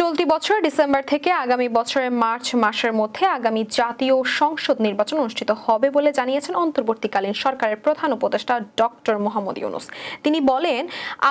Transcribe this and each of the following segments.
চলতি বছর ডিসেম্বর থেকে আগামী বছরের মার্চ মাসের মধ্যে আগামী জাতীয় সংসদ নির্বাচন অনুষ্ঠিত হবে বলে জানিয়েছেন অন্তর্বর্তীকালীন সরকারের প্রধান উপদেষ্টা ডক্টর মোহাম্মদ ইউনুস। তিনি বলেন,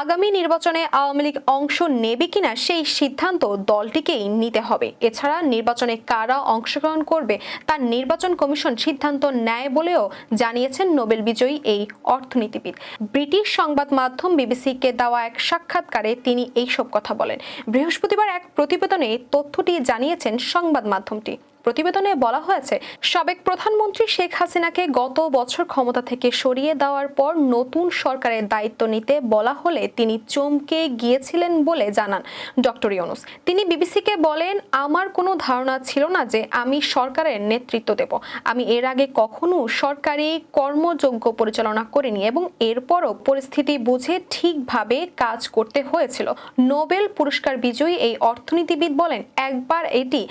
আগামী নির্বাচনে আওয়ামী লীগ অংশ নেবে কিনা সেই সিদ্ধান্ত দলটিকেই নিতে হবে। এছাড়া নির্বাচনে কারা অংশগ্রহণ করবে তার নির্বাচন কমিশন সিদ্ধান্ত নেয় বলেও জানিয়েছেন নোবেল বিজয়ী এই অর্থনীতিবিদ। ব্রিটিশ সংবাদ মাধ্যম বিবিসিকে দেওয়া এক সাক্ষাৎকারে তিনি এইসব কথা বলেন। বৃহস্পতিবার এক প্রতিবেদনে তথ্যটি জানিয়েছেন সংবাদ মাধ্যমটি। প্রতিবেদনে বলা হয়েছে, সাবেক প্রধানমন্ত্রী শেখ হাসিনাকে গত বছর ক্ষমতা থেকে সরিয়ে দেওয়ার পর নতুন সরকারের দায়িত্ব নিতে বলা হলে তিনি চমকে গিয়েছিলেন বলে জানান ডক্টর ইউনুস। তিনি বিবিসিকে বলেন, আমার কোনো ধারণা ছিল না যে আমি সরকারের নেতৃত্ব দেব। আমি এর আগে কখনো সরকারি কর্মযোগ্য পরিচালনা করিনি এবং এরপরও পরিস্থিতি বুঝে ঠিকভাবে কাজ করতে হয়েছিল। নোবেল পুরস্কার বিজয়ী এই অর্থনীতিবিদ বলেন, একবার এটি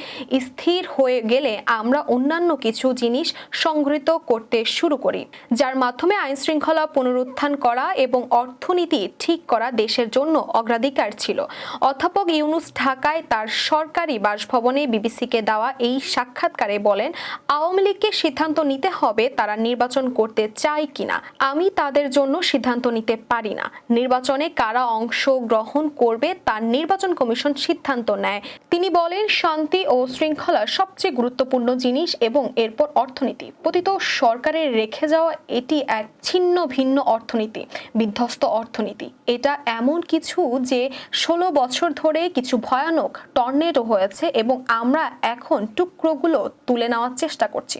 স্থির হয়ে গেলে আমরা অন্যান্য কিছু জিনিস সংগৃহীত করতে শুরু করি, যার মাধ্যমে আইন শৃঙ্খলা পুনরুত্থান করা এবং অর্থনীতি ঠিক করা দেশের জন্য অগ্রাধিকার ছিল। অধ্যাপক ইউনুস ঢাকায় তার সরকারি বাসভবনে বিবিসিকে দেওয়া এই সাক্ষাৎকারে বলেন, আওয়ামী লীগকে সিদ্ধান্ত নিতে হবে তারা নির্বাচন করতে চায় কিনা। আমি তাদের জন্য সিদ্ধান্ত নিতে পারি না। নির্বাচনে কারা অংশ গ্রহণ করবে তার নির্বাচন কমিশন সিদ্ধান্ত নেয়। তিনি বলেন, শান্তি ও শৃঙ্খলা সবচেয়ে গুরুত্বপূর্ণ জিনিস এবং এরপর অর্থনীতি। পতিত সরকারের রেখে যাওয়া এটি এক ছিন্ন ভিন্ন অর্থনীতি, বিধ্বস্ত অর্থনীতি। এটা এমন কিছু যে ষোলো বছর ধরে কিছু ভয়ানক টর্নেডো হয়েছে এবং আমরা এখন টুকরোগুলো তুলে নেওয়ার চেষ্টা করছি।